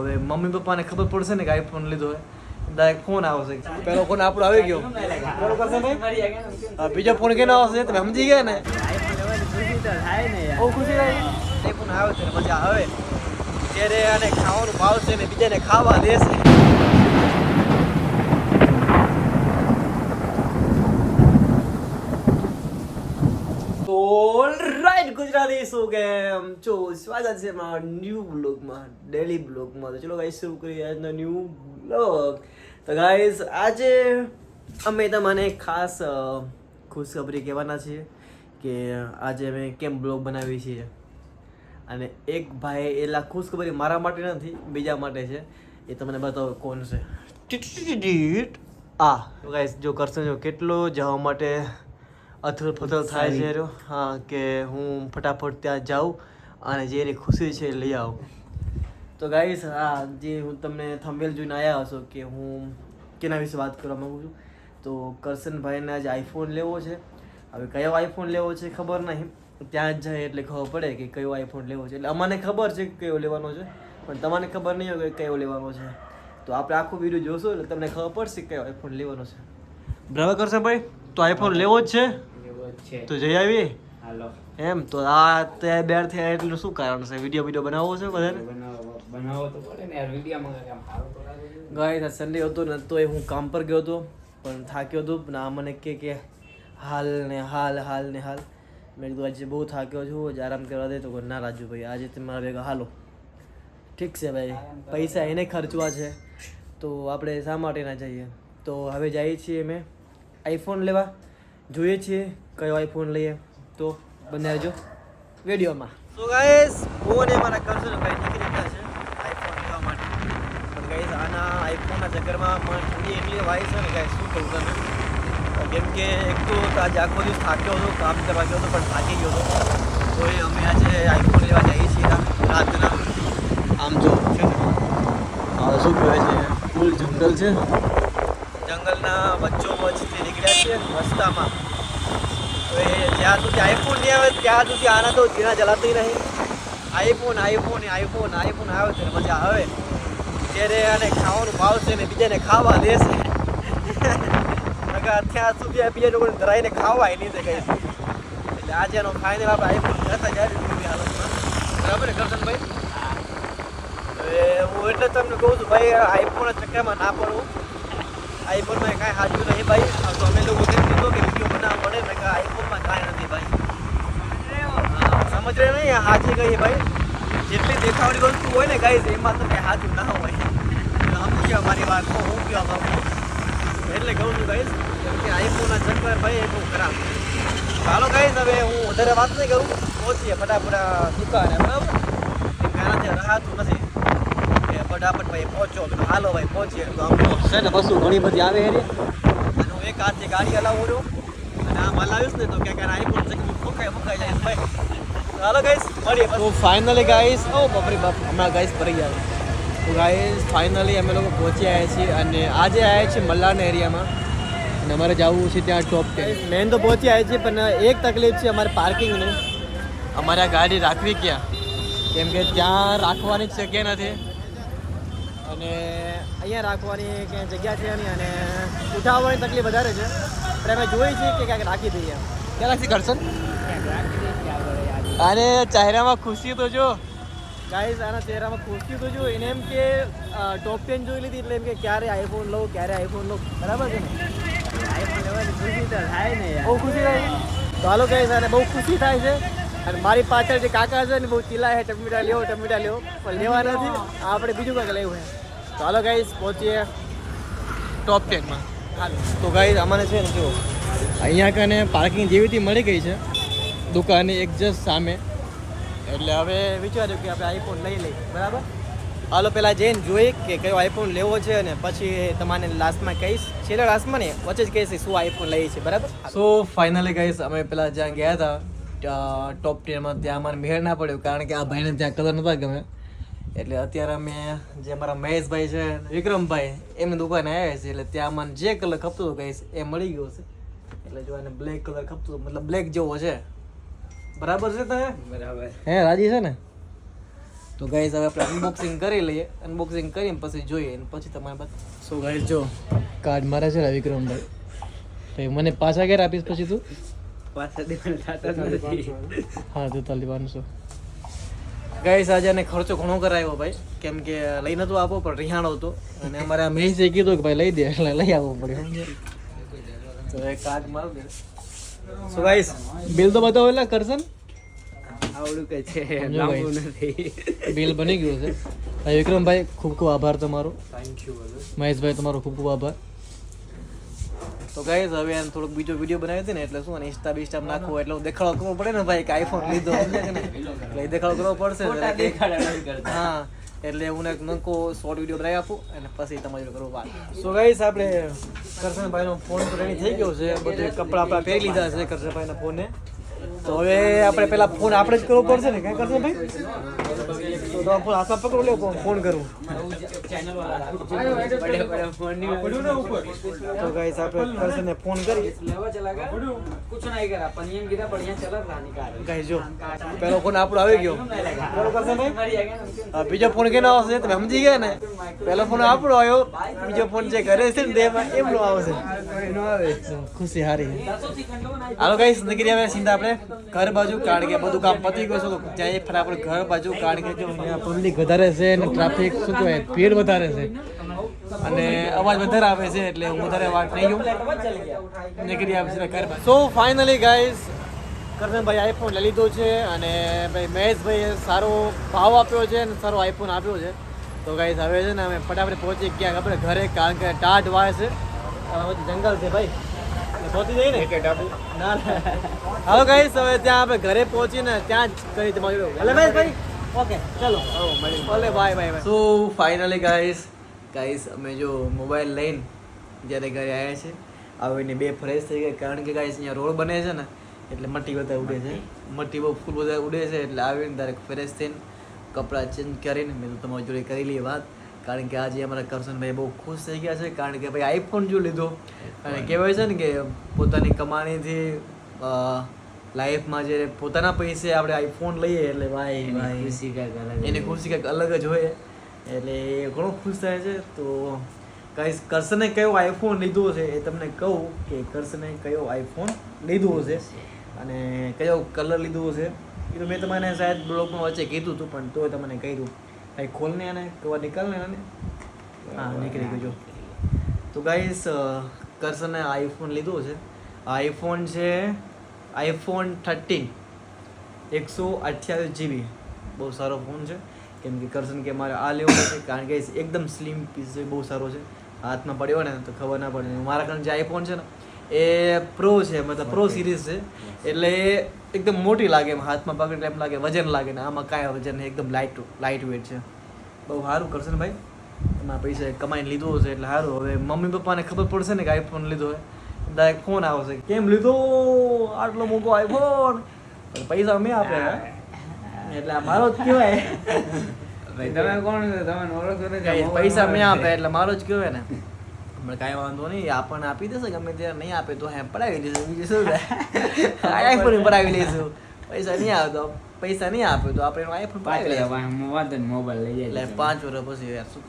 હવે મમ્મી પપ્પાને ખબર પડશે ને કે આઈફોન લીધો હોય. ડાયરેક્ટ ફોન આવશે. પેલો ફોન આપણો આવી ગયો. બરોબર બીજો ફોન કેનો આવશે? તમે સમજી ગયા ને? બહુ ખુશી થાય. ફોન આવે છે મજા આવે. ત્યારે આને ખાવાનું ભાવશે ને બીજાને ખાવા દેશે. તો રાઈટ ગુજરાતી શું કેમ છો? સ્વાગત છે મારા ન્યૂ બ્લોગમાં ડેલી બ્લોગમાં તો ચલો ગાઈસ શરૂ કરીએ આજનો ન્યૂ બ્લોગ તો ગાઈસ આજે અમે તમને ખાસ ખુશખબરી કહેવાના છીએ કે આજે અમે કેમ બ્લોગ બનાવીએ છીએ અને એક ભાઈ એટલા ખુશખબરી મારા માટે નથી, બીજા માટે છે. એ તમને બતાવો કોણ છે. આ ગાઈસ જો કરશે જો કેટલો જવા માટે અથલ ફથલ થાય છે રહ્યો હા કે હું ફટાફટ ત્યાં જાઉં અને જે એની ખુશી છે એ લઈ આવું. તો ગાઈસ હા જે હું તમને થંબેલ જોઈને આવ્યા હશો કે હું કેના વિશે વાત કરવા માગું છું? તો કરશનભાઈને આજે આઈફોન લેવો છે. હવે કયો આઈફોન લેવો છે ખબર નહીં. ત્યાં જ જાય એટલે ખબર પડે કે કયો આઈફોન લેવો છે. એટલે અમને ખબર છે કે કયો લેવાનો છે પણ તમને ખબર નહીં હોય કે કયો લેવાનો છે. તો આપણે આખો વીડિયો જોશો એટલે તમને ખબર પડશે કયો આઈફોન લેવાનો છે. બરાબર કરશનભાઈ? તો આઈફોન લેવો જ છે. તો જઈ આવી? હાલો. એમ તો આ તે બેર થયા એટલું શું કારણ છે? વીડિયો વીડિયો બનાવવો છે વધારે બનાવો તો પડે ને યાર વિડીયોમાં કામ સારું તો લાગે છે. ગાય સન્ડે હતો ને તો હું કામ પર ગયો હતો પણ થાક્યો હતો. પણ આ મને કે કે હાલ ને હાલ હાલ ને હાલ. મેં કીધું આજે બહુ થાક્યો છું આજે આરામ કરવા દે. તો ના રાજુ ભાઈ આજે તમારા મારા ભેગા હાલો. ઠીક છે ભાઈ પૈસા એને ખર્ચવા છે. તો આપણે શા માટે ના જઈએ? તો હવે જઈએ છીએ અમે. આઈફોન લેવા. જોઈએ છીએ કયો આઈફોન લઈએ. તો બંને આવજો વિડીયોમાં. તો ગાઈસ હું અને મારા કરશું ભાઈ નીકળી ગયા છે આઈફોન લેવા માટે. પણ ગાઈસ આના આઈફોનના ચક્કરમાં મને ઠંડી એટલી વાય છે ને ગાઈસ શું કહું તમે કેમ કે એક તો આજે આખો દિવસ થાક્યો હતો, કામ કરવા ગયો હતો, પણ થાકી ગયો હતો. તો એ અમે આજે આઈફોન લેવા જઈએ છીએ રાતના. આમ જો, છે શું કહેવાય છે? ફૂલ જંગલ છે. જંગલના વચ્ચો વચ્ચથી નીકળ્યા છે રસ્તામાં જ્યાં સુધી આઈફોન નહીં આવે, ત્યાં સુધી આના તો જીના જલાતી નહીં. આઈફોન આઈફોન આઈફોન આઈફોન આવે છે મજા આવે. ત્યારે આને ખાવાનું ભાવશે ને બીજાને ખાવા દેશે અત્યાર સુધી આ બીજા લોકોને ધરાઈને ખાવાય નહીં દે કઈ. એટલે આજે એનો ફાઇનલ આપણે આઈફોન જતા જાય બરાબર ને, કરશનભાઈ? હું એટલે તમને કહું છું, ભાઈ, આઈફોન ચક્કરમાં ના પડવું. આઈફોનમાં કાંઈ સાચું નહીં, ભાઈ આ તો અમે લોકો કેમ કીધું કે વીડિયો બનાવવા પડે મેં કહ્યું આઈફોનમાં કાંઈ નથી ભાઈ રહે નહીં, આ ગઈ ભાઈ. જેટલી દેખાવડી વસ્તુ હોય ને ગાઈ એમાં તો કંઈ સાચું ના હોય. સમજી ગયા મારી વાત, હું હું કહેવા બાપુ એટલે કહું છું ગાઈઝ કેમ કે આઈફોનના ચક્કર ભાઈ બહુ ખરાબ. ચાલો ગાઈઝ હવે હું વધારે વાત નહીં કરું. પહોંચીએ ફટાફટ દુકાને, બરાબર? કેમ કે આનાથી રહાતું નથી. ફટાફટ ભાઈ પહોંચો. તો હાલો ભાઈ, પહોંચીએ. તો ઘણી બધી આવે એની અને એક હાથથી ગાડી હલાવું છું. અને આમ હલાવીશ ને તો ક્યાંક આઈફોન ચકલી ફૂંકાઈ ફૂંકાઈ જાય ભાઈ. તો હાલો ગાઈસ મળીએ તો ફાઇનલી ગાઈસ ઓ બાપરે બાપ હમણાં ગાઈસ પડી ગયા. તો ગાઈસ ફાઇનલી અમે લોકો પહોંચી આવ્યા છીએ અને આજે આવ્યા છીએ મલ્લાના એરિયામાં. અને અમારે જવું છે ત્યાં ટોપ ટેન મેન તો પહોંચી આવ્યા છીએ પણ એક તકલીફ છે અમારે પાર્કિંગની અમારે આ ગાડી રાખવી ક્યાં? કેમ કે ત્યાં રાખવાની જ જગ્યા નથી. અને અહીંયા રાખવાની ક્યાંય જગ્યા છે નહીં અને ઉઠાવવાની તકલીફ વધારે છે. પણ અમે જોઈએ છીએ કે ક્યાંક રાખી દઈએ. ક્યાં રાખી કરશન અને ચહેરામાં ખુશી તો જો. ગાઈઝ આના ચહેરામાં ખુશી તો જો. એને એમ કે ટોપ ટેન જોઈ લીધી એટલે એમ કે ક્યારે આઈફોન લઉં ક્યારે આઈફોન લઉં? બરાબર છે ને? આઈફોન લેવાની ખુશી તો થાય ને બહુ ખુશી થાય તો હાલો ગાઈઝ અને બહુ ખુશી થાય છે. અને મારી પાછળ જે કાકા છે ને બહુ ચીલા છે ટમેટા લેવો ટમેટા લેવો. પણ લેવા નથી. આપણે બીજું કંઈક લેવું છે. તો હાલો ગાઈઝ પહોંચીએ. ટોપ ટેનમાં હાલો. તો ગાઈઝ અમારે છે ને જો અહીંયા કને પાર્કિંગ જેવીથી મળી ગઈ છે. દુકાને એક જસ્ટ સામે. એટલે હવે વિચાર્યું કે આપણે આઈફોન લઈ લઈએ. બરાબર? હાલો પહેલાં જઈને જોઈ કે કયો આઈફોન લેવો છે અને પછી તમારે લાસ્ટમાં કહીશ. છેલ્લા લાસ્ટમાં ને વચ્ચે જ કહીશ શું આઈફોન લઈએ છે બરાબર? સો ફાઇનલી કહીશ અમે પેલા જ્યાં ગયા હતા ટોપ ટેનમાં ત્યાં અમારે મેળ ના પડ્યો કારણ કે આ ભાઈને ત્યાં કલર નતા ગમે. એટલે અત્યારે અમે જે અમારા મહેશભાઈ છે વિક્રમભાઈ એમની દુકાને આવ્યા છે એટલે ત્યાં મને જે કલર ખપતો હતો કહીશ એ મળી ગયો છે એટલે જો એને બ્લેક કલર ખપતો મતલબ બ્લેક જેવો છે. બરાબર છે તમે બરાબર. હે રાજી છે ને? તો ગાઈઝ હવે આપણે અનબોક્સિંગ કરી લઈએ. અનબોક્સિંગ કરીને પછી જોઈએ અને પછી તમારે બાદ સો ગાઈઝ જો. કાર્ડ મારે છે ને વિક્રમભાઈ તો મને પાછા ક્યારે આપીશ પછી તું? પાછા દેવાના થતા જ નથી. હા તેતાલી પાંચસો ગાઈસ આજે એને ખર્ચો ઘણો કરાવ્યો ભાઈ. કેમ કે લઈ નતો આપો પણ રિહાણો હતો. અને અમારે આ મહેશે કીધું કે ભાઈ લઈ દે એટલે લઈ આવવું પડે. સમજે તો એ કાર્ડ મારું દે સો ગાઈસ બિલ તો બતાવો એટલે કરશન આવડું કે છે લાંબુ ભાઈ. નથી. બિલ બની ગયું છે. વિક્રમભાઈ ખૂબ ખૂબ આભાર તમારો. થેન્ક યુ મહેશભાઈ તમારો ખૂબ ખૂબ આભાર. તો ગાઈસ હવે આને થોડોક બીજો વીડિયો બનાવ્યો હતો ને એટલે શું અને ઇન્સ્ટા બિસ્ટા નાખવો એટલે દેખાડો કરવો પડે ને ભાઈ કે આઈફોન લીધો. એટલે દેખાડો કરવો પડશે. હા. એટલે હું એક નંકો શોર્ટ વીડિયો બનાવી આપું અને પછી તમારી કરવું વાત સો ગાઈસ આપણે કરશનભાઈનો ફોન તો રેડી થઈ ગયો છે. બધે કપડાં આપણા પહેરી લીધા છે કરશનભાઈના ફોને તો હવે આપણે પેલા ફોન આપણે જ કરવો પડશે ને? કઈ કરશો ભાઈ? તો ફોન આશા પકડો ફોન કરું. તો ગાઈસ આપણે ફોન કરી. જો પેલો ફોન આપણો આવી ગયો. બીજો ફોન કેનો આવશે તમે સમજી ગયા ને? પેલો ફોન આપણો આવ્યો બીજો ફોન જે ઘરે છે ને તેમાં એમનો આવશે. ખુશી હારી. હાલો ગાઈસ નગરી આવે સીધા આપણે. ઘર બાજુ કારણ કે બધું કામ પતી ગયું છે તો જાય ફટાફટ ઘર બાજુ કારણ કે અહીંયા પબ્લિક વધારે છે અને ટ્રાફિક શું કહેવાય, ભીડ વધારે છે. અને અવાજ વધારે આવે છે એટલે હું વધારે વાત નહીં ગયું. નીકળી આવે છે ઘર so finally guys Karshanbhai iPhone લઈ લીધો છે અને ભાઈ મહેશભાઈએ સારો ભાવ આપ્યો છે અને સારો આઈફોન આપ્યો છે. તો ગાઈસ હવે છે ને અમે ફટાફટ પહોંચી ગયા આપણે ઘરે, કારણ કે ટાઢ વાય છે. જંગલ છે ભાઈ. પહોંચી જઈએ ને? ના ના. હાલો ગાઈસ હવે ત્યાં આપણે ઘરે પહોંચીને ત્યાં જ કરી તમારી એટલે ભાઈ ભાઈ. ઓકે ચલો. ભલે bye bye bye so finally guys guys અમે જો મોબાઈલ લઈને જ્યારે ઘરે આવ્યા છે આવીને બે ફ્રેશ થઈ ગયા. કારણ કે ગાઈસ અહીંયા રોડ બને છે ને એટલે મટ્ટી બધા ઉડે છે. મટ્ટી? બહુ ફૂલ બધા ઉડે છે એટલે આવીને ડાયરેક્ટ ફ્રેશ થઈને કપડાં ચેન્જ કરીને મેં તો તમારી જોડે કરી લઈએ વાત. કારણ કે આજે અમારા કરશનભાઈ બહુ ખુશ થઈ ગયા છે કારણ કે ભાઈ આઈફોન જો લીધો. અને કહેવાય છે ને કે પોતાની કમાણીથી લાઈફમાં જે પોતાના પૈસે આપણે આઈફોન લઈએ એટલે ભાઈ ભાઈ ખુશી કાંઈક અલગ એની ખુશી કંઈક અલગ જ હોય. એટલે એ ઘણો ખુશ થાય છે. તો કઈ કરશને કયો આઈફોન લીધો છે એ તમને કહું કે કરશને કયો આઈફોન લીધો છે અને કયો કલર લીધો છે. એ તો મેં તમારે સાહેબ બ્લોગમાં વચ્ચે કીધું હતું પણ તોય તમને કહી દઉં. કાંઈ ખોલને અને કવા નીકળને અને હા નીકળી ગયો તો ગાઈસ કરસને આઈફોન લીધો છે. આઈફોન છે આઈફોન થર્ટીન એકસો અઠ્યાવીસ જીબી બહુ સારો ફોન છે. કેમ કે કરસન કે મારે આ લેવો છે કારણ કે એકદમ સ્લિમ પીસ બહુ સારો છે. હાથમાં પડ્યો ને તો ખબર ના પડે. મારા કારણ જે આઈફોન છે ને એ પ્રો છે મતલબ પ્રો સિરીઝ છે. એટલે એ એકદમ મોટી લાગે એમ હાથમાં પકડે એમ લાગે વજન લાગે ને આમાં કાંઈ વજન નહીં એકદમ લાઇટ લાઇટ વેટ છે. બહુ સારું કરશે ને ભાઈ? એમાં પૈસા કમાઈને લીધો હશે એટલે સારું. હવે મમ્મી પપ્પાને ખબર પડશે ને કે આઈફોન લીધો હોય ડાયરેક્ટ ફોન આવશે. કેમ લીધો? આટલો મોટો આઈફોન પણ પૈસા મેં આપે એટલે આ મારો જ કહેવાય. ભાઈ તમે કોણ તમે ઓળખો પૈસા મેં આપે એટલે મારો જ કહેવાય ને. હમણાં કાંઈ વાંધો નહીં આપણને આપી દેશે ગમે ત્યારે નહીં આપે તો હે પડાવી લઈશું બીજું શું આઈફોન પડાવી લઈશું પૈસા નહીં આવતો પૈસા નહીં આપે તો આપણે આઈફોન પડાવી લઈશું વાંધો નહીં મોબાઈલ લઈ એટલે પાંચ વર્ષ પછી યાર શું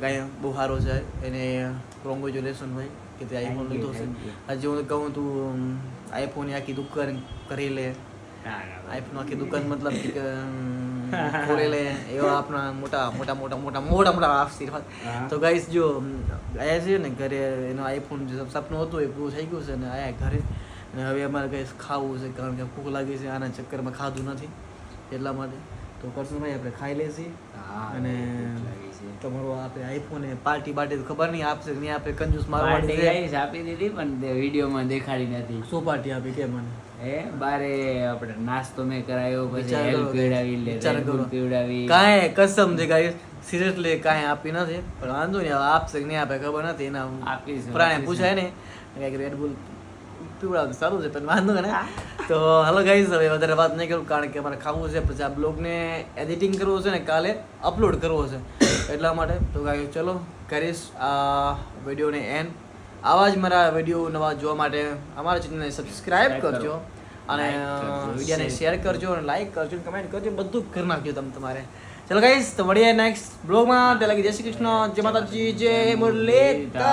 કાંઈ બહુ સારો છે એને કોંગ્રેચ્યુલેશન ભાઈ કે તે આઈફોન લીધો છે. હજી હું કહું તું આઈફોન આખી દુકાન કરી લે. આઈફોન આખી દુકાન મતલબ કે ખોલી લે એવા આપણા મોટા મોટા મોટા મોટા મોટા મોટા આશીર્વાદ તો ગાઈસ જો આયા છે ને ઘરે એનો આઈફોન જે સપનું હતું એ પૂરું થઈ ગયું છે ને આયા ઘરે. અને હવે અમારે ગાઈસ ખાવું છે કારણ કે ભૂખ લાગી છે આના ચક્કરમાં ખાધું નથી એટલા માટે. તો કરશું ભાઈ આપણે ખાઈ લેશી અને તમારો આપણે આઈફોન પાર્ટી બાર્ટી તો ખબર નહીં આપશે નહીં આપણે કંજૂસ મારવા આપી દીધી પણ વિડીયોમાં દેખાડી નથી. શું પાર્ટી આપી કે મને? એ બારે આપણે નાસ્તો મેં કરાયો પછી હેલ પીવડાવી લે પીવડાવી. કાંઈ કસમ છે ગાઈસ સિરિયસલી કાંઈ આપી નથી પણ વાંધો નહીં હવે આપશે કે નહીં આપે ખબર નથી એના આપીશું, પ્રાણે પૂછાય ને કંઈક રેડબુલ પીવડાવતું સારું છે પણ વાંધો ને તો હલો ગાઈસ હવે વધારે વાત નહીં કરું કારણ કે અમારે ખાવું છે પછી આ બ્લોગને એડિટિંગ કરવું છે ને કાલે અપલોડ કરવો છે એટલા માટે. તો ગાઈસ ચલો કરીશ આ વિડીયોને એન્ડ આવા જ મારા વીડિયો નવા જોવા માટે અમારા ચેનલને સબસ્ક્રાઇબ કરજો. અને વિડીયોને શેર કરજો. અને લાઈક કરજો અને કમેન્ટ કરજો. બધું કરી નાખજો તમે તમારે. ચલો ગાઈસ તો મળીએ નેક્સ્ટ બ્લોગમાં ત્યાં લગી જય શ્રી કૃષ્ણ. જય માતાજી. જય મુરલીધર.